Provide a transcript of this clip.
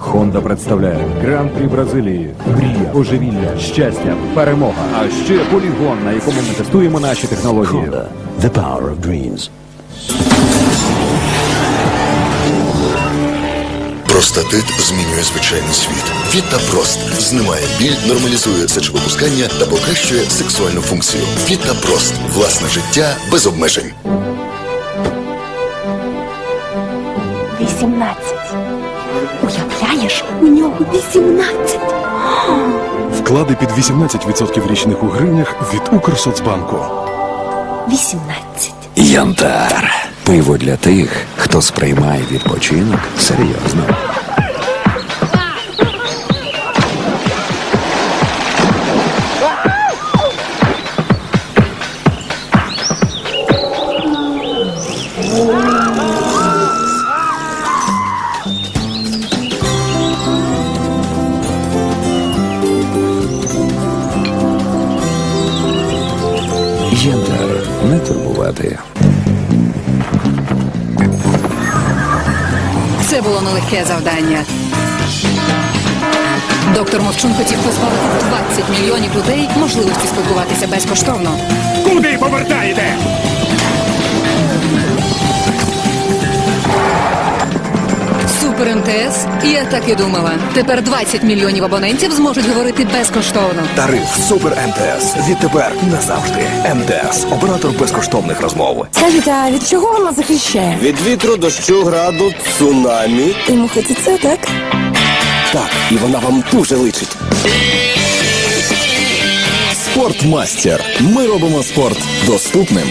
Honda представляє Гран-прі Бразилії, мрія, божевілля, щастя, перемога. А ще полігон, на якому ми тестуємо наші технології. Honda, the power of dreams. Простатит змінює звичайний світ. Вітапрост знімає біль, нормалізує сечовипускання та покращує сексуальну функцію. Вітапрост власне життя без обмежень. 18. Уявляєш, у нього 18. Вклади під 18% річних у гривнях від Укрсоцбанку. 18. Янтар. Пиво для тих, хто сприймає відпочинок серйозно. Янтар. Не турбувати. Це було нелегке завдання. Доктор Мовчун хотів позбавити 20 мільйонів людей можливості спілкуватися безкоштовно. Куди повертаєте? МТС, я так і думала. Тепер 20 мільйонів абонентів зможуть говорити безкоштовно. Тариф Супер МТС. Відтепер назавжди. МТС. Оператор безкоштовних розмов. Скажіть, а від чого вона захищає? Від вітру, дощу, граду, цунамі. І мухи це так? Так, і вона вам дуже личить. Спортмастер. Ми робимо спорт доступним.